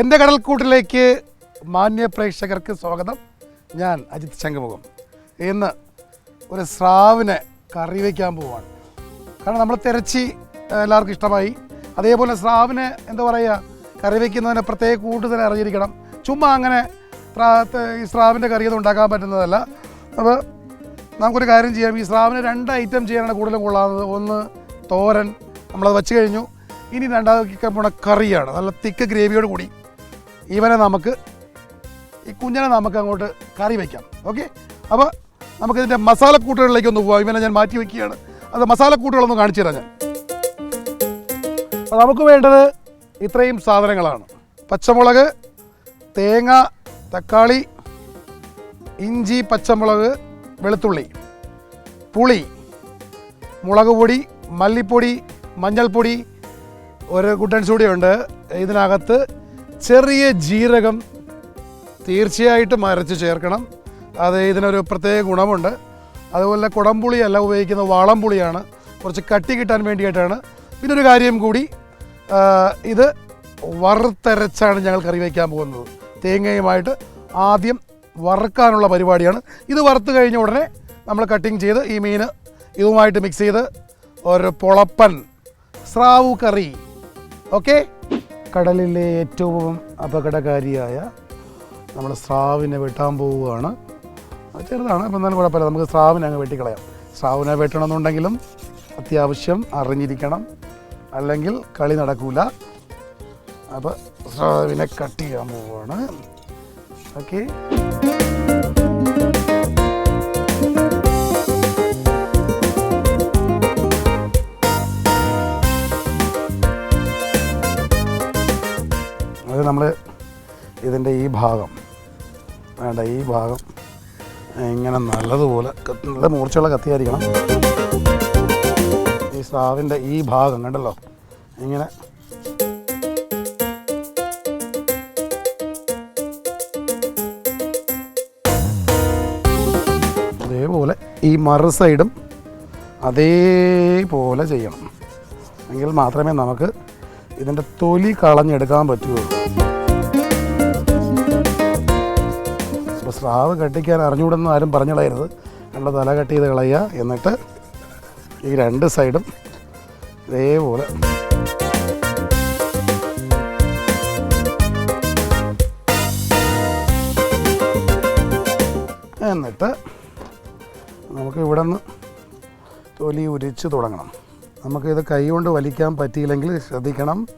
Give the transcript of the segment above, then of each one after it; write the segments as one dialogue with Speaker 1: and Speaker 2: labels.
Speaker 1: എന്റെ കടൽക്കൂട്ടിലേക്ക് മാന്യ പ്രേക്ഷകർക്ക് സ്വാഗതം. ഞാൻ അജിത് ശംഖമുഖം. ഇന്ന് ഒരു സ്രാവിനെ കറി വയ്ക്കാൻ പോവാണ്. കാരണം നമ്മൾ തിരച്ചി എല്ലാവർക്കും ഇഷ്ടമായി. അതേപോലെ സ്രാവിനെ എന്താ പറയുക കറി വയ്ക്കുന്നതിന് പ്രത്യേക കൂടുതൽ അറിഞ്ഞിരിക്കണം. ചുമ്മാ അങ്ങനെ ഈ സ്രാവിന്റെ കറിയൊന്നും ഉണ്ടാക്കാൻ പറ്റുന്നതല്ല. അപ്പോൾ നമുക്കൊരു കാര്യം ചെയ്യാം. ഈ സ്രാവിന് രണ്ട് ഐറ്റം ചെയ്യാനാണ് കൂടുതലും കൊള്ളാവുന്നത്. ഒന്ന് തോരൻ നമ്മളത് വെച്ച് കഴിഞ്ഞു. ഇനി രണ്ടാമത് കറിയാണ്. നല്ല തിക്ക് ഗ്രേവിയോട് കൂടി. ഇവനെ നമുക്ക് ഈ കുഞ്ഞിനെ നമുക്ക് അങ്ങോട്ട് കറി വയ്ക്കാം ഓക്കെ അപ്പോൾ നമുക്കിതിന്റെ മസാലക്കൂട്ടുകളിലേക്ക് ഒന്ന് പോകാം ഇവനെ ഞാൻ മാറ്റി വയ്ക്കുകയാണ് അത് മസാലക്കൂട്ടുകളൊന്ന് കാണിച്ചു തരാം ഞാൻ. നമുക്ക് വേണ്ടത് ഇത്രയും സാധനങ്ങളാണ്. പച്ചമുളക് തേങ്ങ തക്കാളി ഇഞ്ചി പച്ചമുളക് വെളുത്തുള്ളി പുളി മുളക് പൊടി മല്ലിപ്പൊടി മഞ്ഞൾപ്പൊടി ഒരു കുട്ടൻസ് കൂടിയുണ്ട് ഇതിനകത്ത് ചെറിയ ജീരകം തീർച്ചയായിട്ടും അരച്ച് ചേർക്കണം. അത് ഇതിനൊരു പ്രത്യേക ഗുണമുണ്ട്. അതുപോലെ കുടംപുളിയല്ല ഉപയോഗിക്കുന്ന വാളംപുളിയാണ്. കുറച്ച് കട്ടി കിട്ടാൻ വേണ്ടിയിട്ടാണ്. പിന്നെ ഒരു കാര്യം കൂടി ഇത് വറുത്തരച്ചാണ് ഞങ്ങൾ കറി വയ്ക്കാൻ പോകുന്നത്. തേങ്ങയുമായിട്ട് ആദ്യം വറുക്കാനുള്ള പരിപാടിയാണ്. ഇത് വറുത്ത് കഴിഞ്ഞ ഉടനെ നമ്മൾ കട്ടിങ് ചെയ്ത് ഈ മീൻ ഇതുമായിട്ട് മിക്സ് ചെയ്ത് ഒരു പൊളപ്പൻ സ്രാവു കറി. ഓക്കെ കടലിലെ ഏറ്റവും അപകടകാരിയായ നമ്മൾ സ്രാവിനെ വെട്ടാൻ പോവുകയാണ്. ചെറുതാണ് അപ്പം എന്നാലും കുഴപ്പമില്ല. നമുക്ക് സ്രാവിനെ അങ്ങ് വെട്ടിക്കളയാം. സ്രാവിനെ വെട്ടണമെന്നുണ്ടെങ്കിലും അത്യാവശ്യം അറിഞ്ഞിരിക്കണം. അല്ലെങ്കിൽ കളി നടക്കൂല. അപ്പോൾ സ്രാവിനെ കട്ട് ചെയ്യാൻ പോവുകയാണ്. ഓക്കെ. നമ്മൾ ഇതിന്റെ ഈ ഭാഗം വേണ്ട ഈ ഭാഗം ഇങ്ങനെ നല്ലതുപോലെ നല്ല മൂർച്ചയുള്ള കത്തിയായിരിക്കണം. ഈ സ്രാവിന്റെ ഈ ഭാഗം കണ്ടല്ലോ? ഇങ്ങനെ. അതേപോലെ ഈ മറു സൈഡും അതേപോലെ ചെയ്യണം. എങ്കിൽ മാത്രമേ നമുക്ക് ഇതിന്റെ തൊലി കളഞ്ഞെടുക്കാൻ പറ്റുമോ? അപ്പോൾ സ്രാവ് കട്ടിക്കാൻ അറിഞ്ഞുകൂടെന്ന് ആരും പറഞ്ഞു നല്ല തല കട്ട് ചെയ്ത് കളയുക. എന്നിട്ട് ഈ രണ്ട് സൈഡും ഇതേപോലെ. എന്നിട്ട് നമുക്ക് ഇവിടെ നിന്ന് തൊലി ഉരിച്ച് തുടങ്ങണം. നമുക്കിത് കൈ കൊണ്ട് വലിക്കാൻ പറ്റിയില്ലെങ്കിൽ ശ്രദ്ധിക്കണം.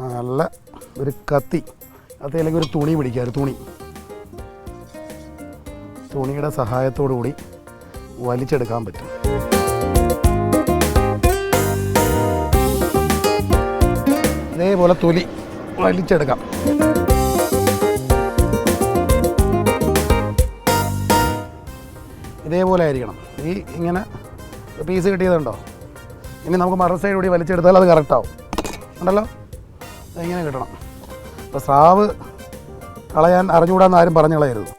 Speaker 1: നല്ല ഒരു കത്തി. കത്തി അല്ലെങ്കിൽ ഒരു തുണി പിടിക്കുക ഒരു തുണി. തുണിയുടെ സഹായത്തോടു കൂടി വലിച്ചെടുക്കാൻ പറ്റും. ഇതേപോലെ തൊലി വലിച്ചെടുക്കാം. ഇതേപോലെ ആയിരിക്കണം. ഈ ഇങ്ങനെ പീസ് കിട്ടിയതുണ്ടോ? ഇനി നമുക്ക് മറ സൈഡ് കൂടി വലിച്ചെടുത്താൽ അത് കറക്റ്റാവും ഉണ്ടല്ലോ? ഇങ്ങനെ കിട്ടണം. അപ്പോൾ സ്രാവ് കളയാൻ അറിഞ്ഞുകൂടാന്ന് ആരും പറഞ്ഞു കളയരുത്.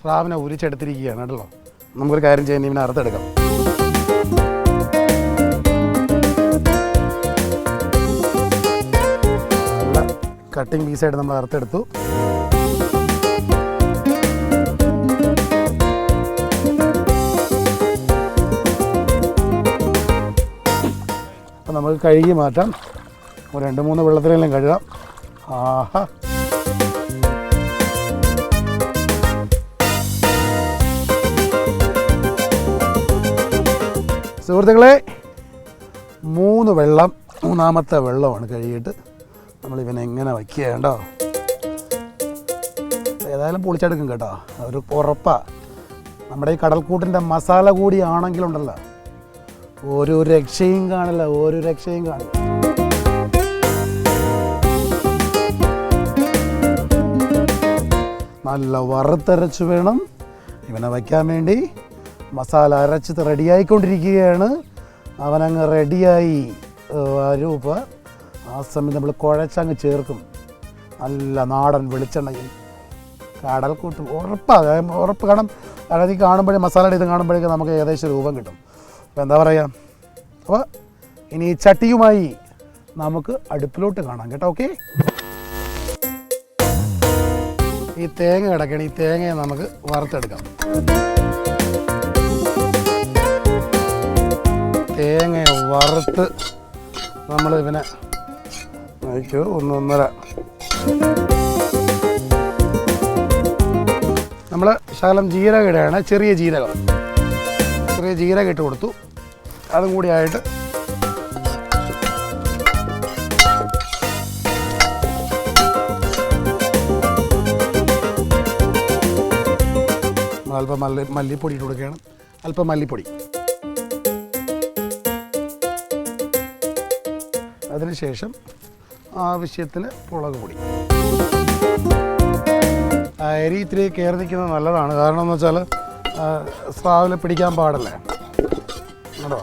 Speaker 1: സ്രാവിനെ ഉരിച്ചെടുത്തിരിക്കുകയാണ് കേട്ടോ. നമുക്കൊരു കാര്യം ചെയ്യാൻ ഇവനെ അറുത്തെടുക്കാം. കട്ടിങ് പീസായിട്ട് നമ്മൾ അറുത്തെടുത്തു. നമുക്ക് കഴുകി മാറ്റാം. ഒരു രണ്ട് മൂന്ന് വെള്ളത്തിലെല്ലാം കഴുകാം. ആഹ. സുഹൃത്തുക്കളെ മൂന്ന് വെള്ളം മൂന്നാമത്തെ വെള്ളമാണ് കഴുകിയിട്ട് ഇവനെ എങ്ങനെ വയ്ക്കുക കേട്ടോ. ഏതായാലും പൊളിച്ചെടുക്കും കേട്ടോ. ഒരു ഉറപ്പാണ് നമ്മുടെ ഈ കടൽക്കൂട്ടിന്റെ മസാല കൂടി ആണെങ്കിലുണ്ടല്ലോ. ഒരു രക്ഷയും കാണില്ല ഒരു രക്ഷയും കാണില്ല. നല്ല വറുത്തരച്ച് വേണം. ഇവനെ വയ്ക്കാൻ വേണ്ടി മസാല അരച്ച് റെഡിയായിക്കൊണ്ടിരിക്കുകയാണ് അവനങ്ങ് റെഡിയായി ഇപ്പോൾ ആ സമയത്ത് നമ്മൾ കുഴച്ചങ്ങ് ചേർക്കും. നല്ല നാടൻ വെളിച്ചെണ്ണയിൽ. കടൽക്കൂട്ടും ഉറപ്പാണ് ഉറപ്പ് കാരണം അതായത് കാണുമ്പോഴേ മസാലയുടെ ഇത് കാണുമ്പോഴേക്കും നമുക്ക് ഏകദേശം രൂപം കിട്ടും. അപ്പോൾ എന്താ പറയുക അപ്പോൾ ഇനി ചട്ടിയുമായി നമുക്ക് അടുപ്പിലോട്ട് കാണാം കേട്ടോ ഓക്കെ ഈ തേങ്ങ കിടക്കണം ഈ തേങ്ങയെ നമുക്ക് വറുത്തെടുക്കാം. തേങ്ങ വറുത്ത് നമ്മൾ ഇവനെ നോക്കൂ ഒന്നൊന്നര നമ്മൾ ശകലം ജീരകം ഇടുകയാണ് ചെറിയ ജീരകം. ചെറിയ ജീരകം ഇട്ട് കൊടുത്തു. അതും കൂടി ആയിട്ട് അല്പം മല്ലി മല്ലിപ്പൊടി ഇട്ട് കൊടുക്കുകയാണ്. അല്പം മല്ലിപ്പൊടി. അതിനുശേഷം ആവശ്യത്തിന് മുളക് പൊടി. അരി ഇത്തിരി കയറി നിൽക്കുന്നത് നല്ലതാണ്. കാരണം എന്ന് വെച്ചാൽ സ്രാവിൽ പിടിക്കാൻ പാടല്ലേ? കേട്ടോ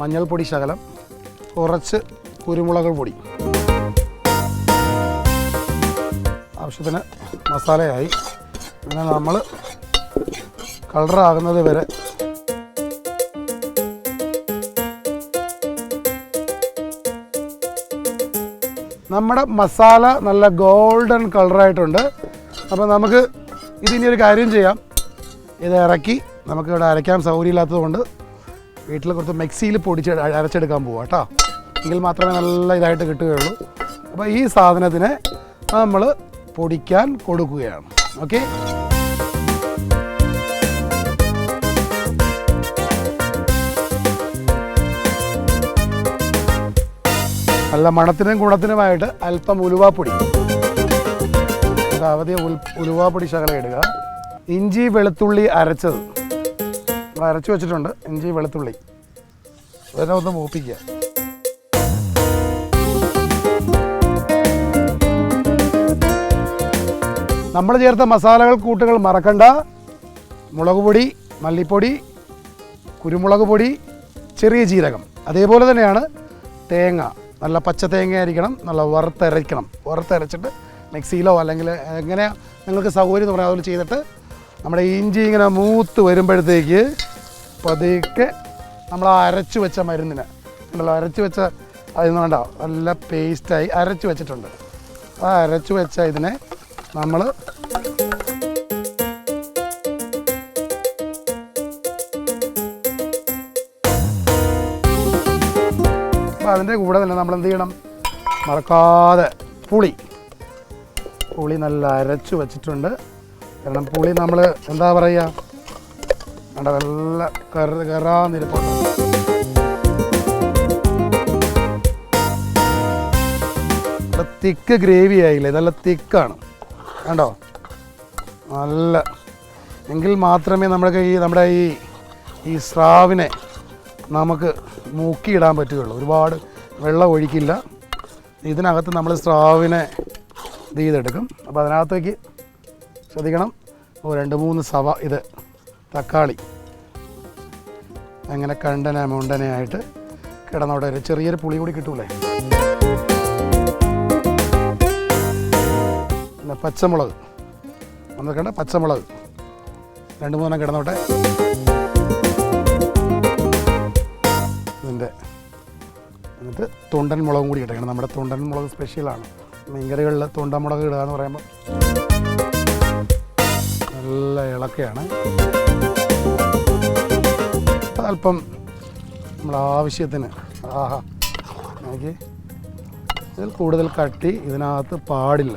Speaker 1: മഞ്ഞൾപ്പൊടി ശകലം കുറച്ച് കുരുമുളക് പൊടി. ആവശ്യത്തിന് മസാലയായി. പിന്നെ നമ്മൾ കളറാകുന്നത് വരെ നമ്മുടെ മസാല നല്ല ഗോൾഡൻ കളറായിട്ടുണ്ട്. അപ്പോൾ നമുക്ക് ഇതിനി ഒരു കാര്യം ചെയ്യാം. ഇത് ഇറക്കി നമുക്ക് ഇവിടെ അരയ്ക്കാൻ സൗകര്യമില്ലാത്തതുകൊണ്ട് വീട്ടിൽ കുറച്ച് മിക്സിയിൽ പൊടിച്ച് അരച്ചെടുക്കാൻ പോവാം കേട്ടോ എങ്കിൽ മാത്രമേ നല്ല ഇതായിട്ട് കിട്ടുകയുള്ളൂ. അപ്പോൾ ഈ സാധനത്തിനെ നമ്മൾ പൊടിക്കാൻ കൊടുക്കുകയാണ്. ഓക്കെ? നല്ല മണത്തിനും ഗുണത്തിനുമായിട്ട് അല്പം ഉലുവാപ്പൊടി. അതാവധി ഉൽ ഉലുവാപ്പൊടി ശകലം ഇടുക. ഇഞ്ചി വെളുത്തുള്ളി അരച്ചത്. അരച്ചു വെച്ചിട്ടുണ്ട്. ഇഞ്ചി വെളുത്തുള്ളി. അതിനെ ഒന്ന് മൂപ്പിക്കുക നമ്മൾ ചേർത്ത മസാലകൾ കൂട്ടുകൾ മറക്കണ്ട. മുളക് പൊടി മല്ലിപ്പൊടി കുരുമുളക് പൊടി ചെറിയ ജീരകം. അതേപോലെ തന്നെയാണ് തേങ്ങ. നല്ല പച്ച തേങ്ങ ആയിരിക്കണം നല്ല വറുത്തരയ്ക്കണം വറുത്തരച്ചിട്ട് മിക്സിയിലോ അല്ലെങ്കിൽ എങ്ങനെ നിങ്ങൾക്ക് സൗകര്യം പറയാം അതുപോലെ ചെയ്തിട്ട് നമ്മുടെ ഇഞ്ചി ഇങ്ങനെ മൂത്ത് വരുമ്പോഴത്തേക്ക് പതുക്കെ നമ്മൾ അരച്ചു വെച്ച മരുന്നിന് ഉണ്ടല്ലോ അരച്ചു വെച്ച അതിന് വേണ്ട നല്ല പേസ്റ്റായി അരച്ചു വെച്ചിട്ടുണ്ട്. ആ അരച്ചു വെച്ച ഇതിനെ നമ്മൾ അതിന്റെ കൂടെ തന്നെ നമ്മൾ എന്ത് ചെയ്യണം? മറക്കാതെ പുളി. പുളി നല്ല അരച്ചു വെച്ചിട്ടുണ്ട്. കാരണം പുളി നമ്മൾ എന്താ പറയുക അവിടെ നല്ല കറ കറാന്നിരിപ്പുണ്ട് തിക്ക് ഗ്രേവി ആയില്ലേ? നല്ല തിക്കാണ്. കണ്ടോ? നല്ല. എങ്കിൽ മാത്രമേ നമ്മൾക്ക് ഈ നമ്മുടെ ഈ ഈ സ്രാവിനെ നമുക്ക് മൂക്കിയിടാൻ പറ്റുകയുള്ളൂ. ഒരുപാട് വെള്ളം ഒഴിക്കില്ല. ഇതിനകത്ത് നമ്മൾ സ്രാവിനെ ഇത് ചെയ്തെടുക്കും. അപ്പോൾ അതിനകത്തേക്ക് ശ്രദ്ധിക്കണം. രണ്ട് മൂന്ന് സവ ഇത്. തക്കാളി. അങ്ങനെ കണ്ടന മുണ്ടനയായിട്ട് കിടന്നവിടെ ഒരു ചെറിയൊരു പുളി കൂടി കിട്ടൂലേ? പിന്നെ പച്ചമുളക്. നമ്മൾ കണ്ട പച്ചമുളക്. രണ്ട് മൂന്നെണ്ണം കിടന്നോട്ടെ. ഇതിന്റെ എന്നിട്ട് തൊണ്ടൻ മുളകും കൂടി ഇടണം. നമ്മുടെ തൊണ്ടൻ മുളക് സ്പെഷ്യലാണ് മീൻകറികളിൽ തൊണ്ടൻ മുളക് ഇടുക എന്ന് പറയുമ്പോൾ നല്ല ഇളക്കയാണ്. അല്പം നമ്മുടെ ആവശ്യത്തിന് ആഹാ ഇതിൽ കൂടുതൽ കട്ടി ഇതിനകത്ത് പാടില്ല?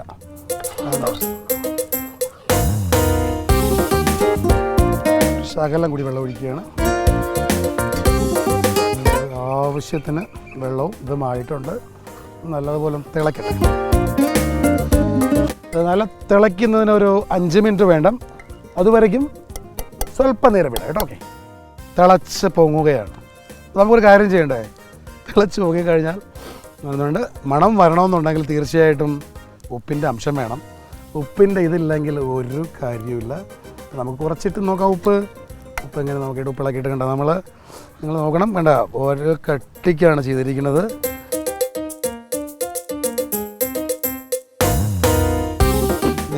Speaker 1: ശകലം കൂടി വെള്ളം ഒഴിക്കുകയാണ്. ആവശ്യത്തിന് വെള്ളവും ഇതുമായിട്ടുണ്ട്. നല്ലതുപോലെ തിളക്കട്ടെ നല്ല തിളയ്ക്കുന്നതിന് ഒരു അഞ്ച് മിനിറ്റ് വേണം. അതുവരയ്ക്കും സ്വല്പം നേരം വിടാം കേട്ടോ. ഓക്കെ. തിളച്ച് പൊങ്ങുകയാണ്. നമുക്കൊരു കാര്യം ചെയ്യണ്ടേ? തിളച്ച് പൊങ്ങിക്കഴിഞ്ഞാൽ അതുകൊണ്ട് മണം വരണമെന്നുണ്ടെങ്കിൽ തീർച്ചയായിട്ടും ഉപ്പിന്റെ അംശം വേണം. ഉപ്പിന്റെ ഇതില്ലെങ്കിൽ ഒരു കാര്യമില്ല നമുക്ക് കുറച്ചിട്ട് നോക്കാം ഉപ്പ്. ഉപ്പ് എങ്ങനെ നോക്കിയിട്ട് ഉപ്പിളക്കിയിട്ട് കണ്ട? നമ്മൾ നിങ്ങൾ നോക്കണം. വേണ്ട ഓരോ കട്ടിക്കാണ് ചെയ്തിരിക്കുന്നത്.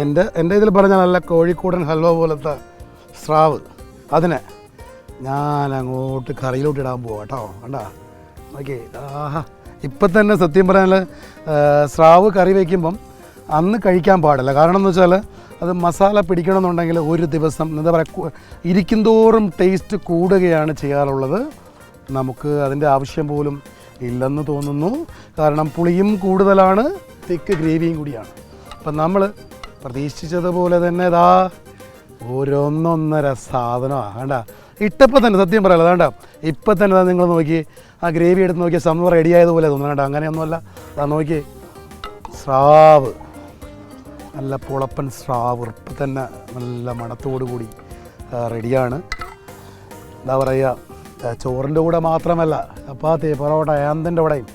Speaker 1: എന്റെ എന്റെ ഇതിൽ പറഞ്ഞ നല്ല കോഴിക്കൂടൻ ഹൽവ പോലത്തെ സ്രാവ്. അതിനെ ഞാൻ അങ്ങോട്ട് കറിയിലോട്ട് ഇടാൻ പോവാം കേട്ടോ കണ്ടാ? ഓക്കെ ആഹാ. ഇപ്പം തന്നെ സത്യം പറഞ്ഞാൽ സ്രാവ് കറി വയ്ക്കുമ്പം അന്ന് കഴിക്കാൻ പാടില്ല. കാരണം എന്ന് വെച്ചാൽ അത് മസാല പിടിക്കണമെന്നുണ്ടെങ്കിൽ ഒരു ദിവസം എന്താ പറയുക ഇരിക്കും തോറും ടേസ്റ്റ് കൂടുകയാണ് ചെയ്യാറുള്ളത്. നമുക്ക് അതിന്റെ ആവശ്യം പോലും ഇല്ലെന്ന് തോന്നുന്നു. കാരണം പുളിയും കൂടുതലാണ് തിക്ക് ഗ്രേവിയും കൂടിയാണ്. അപ്പം നമ്മൾ പ്രതീക്ഷിച്ചതുപോലെ തന്നെ ഇതാ ഓരോന്നൊന്നര സാധനമാണ് വേണ്ട ഇട്ടപ്പോൾ തന്നെ സത്യം പറയാലോ വേണ്ട ഇപ്പം തന്നെ നിങ്ങൾ നോക്കി. ആ ഗ്രേവി എടുത്ത് നോക്കിയാൽ സംഭവം റെഡി ആയതുപോലെ തോന്നുന്നു വേണ്ട അങ്ങനെയൊന്നുമല്ല. അതാ നോക്കി. സ്രാവ്. നല്ല പുളപ്പൻ സ്രാവ് ഇപ്പം തന്നെ നല്ല മണത്തോടു കൂടി റെഡിയാണ് എന്താ പറയുക ചോറിന്റെ കൂടെ മാത്രമല്ല ചപ്പാത്തി പൊറോട്ട ഏന്തന്റെ കൂടെയും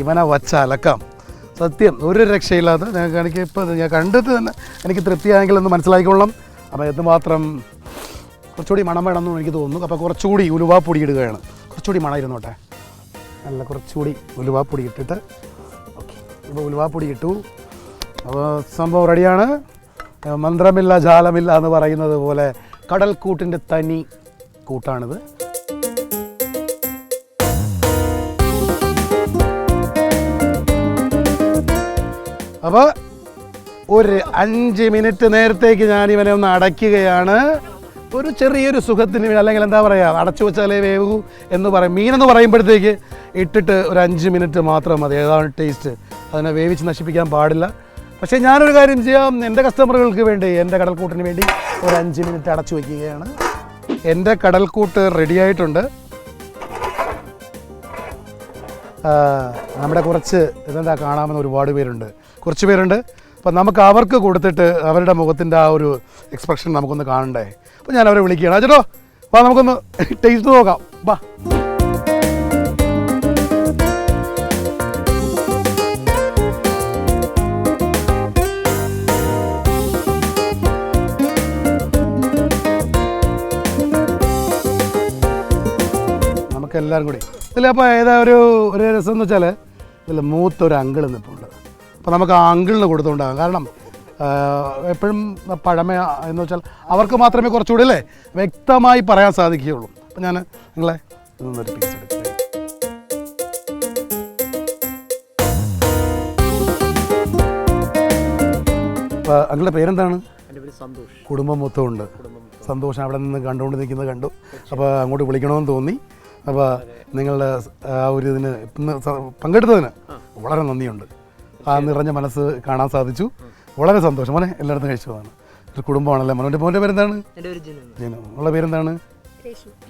Speaker 1: ഇവനെ വച്ച അലക്കാം. സത്യം ഒരു രക്ഷയില്ലാതെ ഞാൻ എനിക്ക് ഇപ്പോൾ ഞാൻ കണ്ടിട്ട് തന്നെ എനിക്ക് തൃപ്തിയായെങ്കിൽ ഒന്ന് മനസ്സിലാക്കിക്കൊള്ളാം. അപ്പോൾ എന്തുമാത്രം കുറച്ചുകൂടി മണം വേണമെന്ന് എനിക്ക് തോന്നുന്നു. അപ്പോൾ കുറച്ചുകൂടി ഉലുവാപ്പൊടി ഇടുകയാണ്. കുറച്ചുകൂടി മണം ഇരുന്നോട്ടെ. നല്ല കുറച്ചുകൂടി ഉലുവാപ്പൊടി ഇട്ടിട്ട് ഓക്കെ. ഇപ്പോൾ ഉലുവാപ്പൊടി ഇട്ടു. അപ്പോൾ സംഭവം റെഡിയാണ്. മന്ത്രമില്ല ജാലമില്ല എന്ന് പറയുന്നത് പോലെ കടൽക്കൂട്ടിന്റെ തനി കൂട്ടാണിത്. അപ്പോൾ ഒരു അഞ്ച് മിനിറ്റ് നേരത്തേക്ക് ഞാൻ ഇവനെ ഒന്ന് അടയ്ക്കുകയാണ്. ഒരു ചെറിയൊരു സുഖത്തിന് അല്ലെങ്കിൽ എന്താ പറയുക അടച്ചു വെച്ചാലേ വേവൂ എന്ന് പറയും. മീനെന്ന് പറയുമ്പോഴത്തേക്ക് ഇട്ടിട്ട് ഒരു അഞ്ച് മിനിറ്റ് മാത്രം മതി. ഏതാണ് ടേസ്റ്റ് അതിനെ വേവിച്ച് നശിപ്പിക്കാൻ പാടില്ല. പക്ഷേ ഞാനൊരു കാര്യം ചെയ്യാം. എന്റെ കസ്റ്റമറുകൾക്ക് വേണ്ടി എന്റെ കടൽക്കൂട്ടിന് വേണ്ടി ഒരു അഞ്ച് മിനിറ്റ് അടച്ചു വയ്ക്കുകയാണ്. എന്റെ കടൽക്കൂട്ട് റെഡി നമ്മുടെ കുറച്ച് ഇതെന്താ കാണാമെന്ന് ഒരുപാട് പേരുണ്ട്. കുറച്ച് പേരുണ്ട്. അപ്പം നമുക്ക് അവർക്ക് കൊടുത്തിട്ട് അവരുടെ മുഖത്തിന്റെ ആ ഒരു എക്സ്പ്രഷൻ നമുക്കൊന്ന് കാണണ്ടേ. അപ്പോൾ ഞാൻ അവരെ വിളിക്കുകയാണ്. ചേട്ടോ വാ നമുക്കൊന്ന് ടേസ്റ്റ് നോക്കാം. വാ. എല്ലാവരും കൂടി ഇതിൽ അപ്പോൾ ഏതാ ഒരു ഒരു രസം എന്ന് വെച്ചാൽ ഇതിൽ മൂത്തൊരു അങ്കിൾ നിൽപ്പുണ്ട് അപ്പോൾ നമുക്ക് ആ അങ്കിളിന് കൊടുത്തുകൊണ്ടാകാം കാരണം എപ്പോഴും പഴമ എന്ന് വെച്ചാൽ അവർക്ക് മാത്രമേ കുറച്ചുകൂടി അല്ലേ വ്യക്തമായി പറയാൻ സാധിക്കുകയുള്ളൂ. അപ്പം ഞാൻ നിങ്ങളെ ഇതൊന്നൊരു പീസ് എടുക്കാം. അങ്കിളുടെ പേരെന്താണ്? കുടുംബം മൊത്തമുണ്ട്. സന്തോഷം അവിടെ നിന്ന് കണ്ടുകൊണ്ട് നിൽക്കുന്നത് കണ്ടു. അപ്പോൾ അങ്ങോട്ട് വിളിക്കണമെന്ന് തോന്നി. അപ്പോൾ നിങ്ങളുടെ ആ ഒരു ഇതിന് ഇന്ന് പങ്കെടുത്തതിന് വളരെ നന്ദിയുണ്ട്. ആ നിറഞ്ഞ മനസ്സ് കാണാൻ സാധിച്ചു. വളരെ സന്തോഷം. മോനെ എല്ലായിടത്തും കഴിച്ചതാണ് ഒരു കുടുംബമാണല്ലേ? മോനെ മോന്റെ പേരെന്താണ്?
Speaker 2: എന്റെ പേര് ജിനു.
Speaker 1: ഉള്ള പേരെന്താണ്?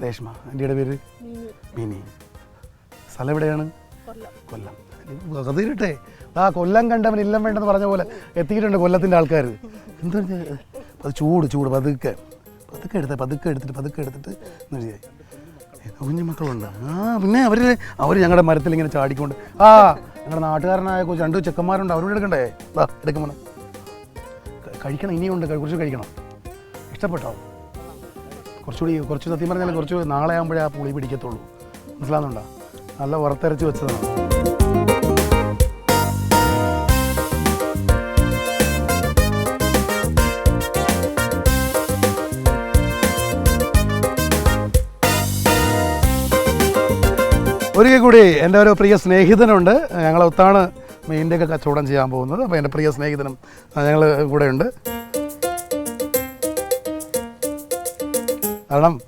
Speaker 1: രേഷ്മ. ആന്റിയുടെ പേര്? മിനി. സ്ഥലം എവിടെയാണ്? കൊല്ലം. കതിരട്ടെ ആ കൊല്ലം കണ്ടവൻ ഇല്ലം വേണ്ടെന്ന് പറഞ്ഞ പോലെ എത്തിയിട്ടുണ്ട് കൊല്ലത്തിന്റെ ആൾക്കാർ എന്താ? അത് ചൂട് ചൂട്. പതുക്കെ. പതുക്കെ എടുത്ത് പതുക്കെ എടുത്തിട്ട് പതുക്കെ എടുത്തിട്ട്. എന്ന് ശരിയായി കുഞ്ഞു മക്കളുണ്ട് ആ പിന്നെ അവർ അവർ ഞങ്ങളുടെ മരത്തിൽ ഇങ്ങനെ ചാടിക്കൊണ്ട് ആ ഞങ്ങളുടെ നാട്ടുകാരനായ കുറച്ച് രണ്ട് ചെക്കന്മാരുണ്ട് അവരോട് എടുക്കണ്ടേ? വാ എടുക്കുമ്പോൾ കഴിക്കണം ഇനിയുണ്ട് കുറച്ച് കഴിക്കണം. ഇഷ്ടപ്പെട്ടോ? കുറച്ചുകൂടി കുറച്ച് സത്യം പറഞ്ഞാൽ കുറച്ച് നാളെ ആകുമ്പോഴേ ആ പുളി പിടിക്കത്തുള്ളൂ. മനസ്സിലാകുന്നുണ്ടോ നല്ല വറുത്തരച്ച് വെച്ചതാണ്. ഒരിക്കൽ കൂടി എന്റെ ഒരു പ്രിയ സ്നേഹിതനുണ്ട്. ഞങ്ങൾ ഒത്താണ് മീനിന്റെയൊക്കെ കച്ചവടം ചെയ്യാൻ പോകുന്നത്. അപ്പോൾ എന്റെ പ്രിയ സ്നേഹിതനും ഞങ്ങൾ ഉണ്ട് കാരണം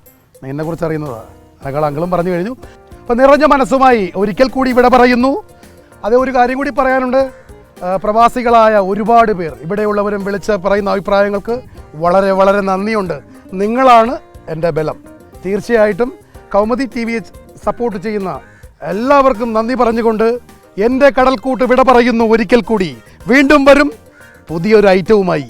Speaker 1: മീനിനെ കുറിച്ച് അറിയുന്നതാണ് അയാൾ അങ്കിളും പറഞ്ഞു കഴിഞ്ഞു. അപ്പം നിറഞ്ഞ മനസ്സുമായി ഒരിക്കൽ കൂടി ഇവിടെ പറയുന്നു. അതേ ഒരു കാര്യം കൂടി പറയാനുണ്ട്. പ്രവാസികളായ ഒരുപാട് പേർ ഇവിടെയുള്ളവരും വിളിച്ച് പറയുന്ന അഭിപ്രായങ്ങൾക്ക് വളരെ വളരെ നന്ദിയുണ്ട്. നിങ്ങളാണ് എന്റെ ബലം. തീർച്ചയായിട്ടും കൗമുദി ടി വി സപ്പോർട്ട് ചെയ്യുന്ന എല്ലാവർക്കും നന്ദി പറഞ്ഞുകൊണ്ട് എന്റെ കടൽക്കൂട്ട് വിട പറയുന്നു ഒരിക്കൽ കൂടി. വീണ്ടും വരും പുതിയൊരു ഐറ്റവുമായി.